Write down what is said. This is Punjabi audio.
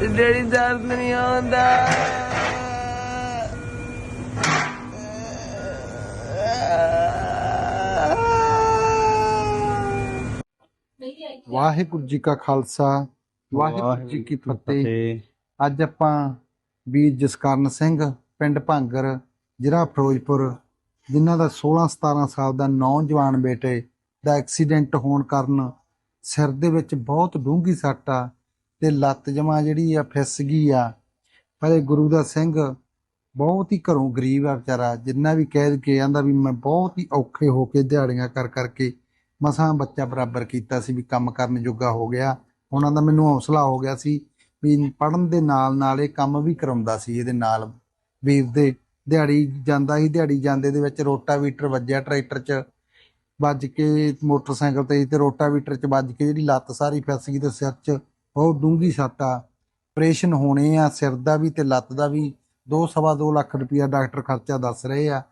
ਡੈਡੀ ਦਰਦ ਨਹੀਂ ਆਉਂਦਾ। ਵਾਹਿਗੁਰੂ ਜੀ ਕਾ ਖਾਲਸਾ ਵਾਹਿਗੁਰੂ ਜੀ ਕੀ ਫਤਿਹ। ਅੱਜ ਆਪਾਂ ਵੀਰ ਜਸਕਰਨ ਸਿੰਘ ਪਿੰਡ ਭਾਂਗਰ ਜ਼ਿਲ੍ਹਾ ਫਿਰੋਜ਼ਪੁਰ ਜਿਨ੍ਹਾਂ ਦਾ 16 17 ਸਾਲ ਦਾ ਨੌਜਵਾਨ ਬੇਟੇ ਦਾ ਐਕਸੀਡੈਂਟ ਹੋਣ ਕਾਰਨ ਸਿਰ ਦੇ ਵਿੱਚ ਬਹੁਤ ਡੂੰਘੀ ਸੱਟ ਆ। ਤੇ ਲੱਤ ਜਮਾ ਜਿਹੜੀ ਆ ਫਿਸ ਗਈ ਆ। ਪਰ ਇਹ ਗੁਰੂ ਦਾ ਸਿੰਘ ਬਹੁਤ ਹੀ ਘਰੋਂ ਗਰੀਬ ਆ ਵਿਚਾਰਾ। ਜਿੰਨਾ ਵੀ ਕਹਿ ਕੇ ਆਂਦਾ ਵੀ ਮੈਂ ਬਹੁਤ ਹੀ ਔਖੇ ਹੋ ਕੇ ਦਿਹਾੜੀਆਂ ਕਰ ਕਰਕੇ ਮਸਾਂ ਬੱਚਾ ਬਰਾਬਰ ਕੀਤਾ ਸੀ ਵੀ ਕੰਮ ਕਰਨ ਜੋਗਾ ਹੋ ਗਿਆ। ਉਹਨਾਂ ਦਾ ਮੈਨੂੰ ਹੌਸਲਾ ਹੋ ਗਿਆ ਸੀ ਵੀ ਪੜਨ ਦੇ ਨਾਲ ਨਾਲ ਇਹ ਕੰਮ ਵੀ ਕਰਾਉਂਦਾ ਸੀ ਇਹਦੇ ਨਾਲ। ਵੀਰ ਦੇ ਦਿਹਾੜੀ ਜਾਂਦਾ ਸੀ, ਦਿਹਾੜੀ ਜਾਂਦੇ ਦੇ ਵਿੱਚ ਰੋਟਾਵੀਟਰ ਵੱਜਿਆ ਟਰੈਕਟਰ 'ਚ। ਵੱਜ ਕੇ ਮੋਟਰਸਾਈਕਲ ਤੇ ਸੀ ਤੇ ਰੋਟਾਵੀਟਰ 'ਚ ਵੱਜ ਕੇ ਜਿਹੜੀ ਲੱਤ ਸਾਰੀ ਫਿਸ ਗਈ ਤੇ ਸਿਰ 'ਚ ਬਹੁਤ ਡੂੰਘੀ ਸੱਟ ਆ। ਆਪਰੇਸ਼ਨ ਹੋਣੇ ਆ, ਸਿਰ ਦਾ ਵੀ ਤੇ ਲੱਤ ਦਾ ਵੀ। ਦੋ ਸਵਾ ਦੋ ਲੱਖ ਰੁਪਇਆ ਡਾਕਟਰ ਖਰਚਾ ਦੱਸ ਰਹੇ ਆ।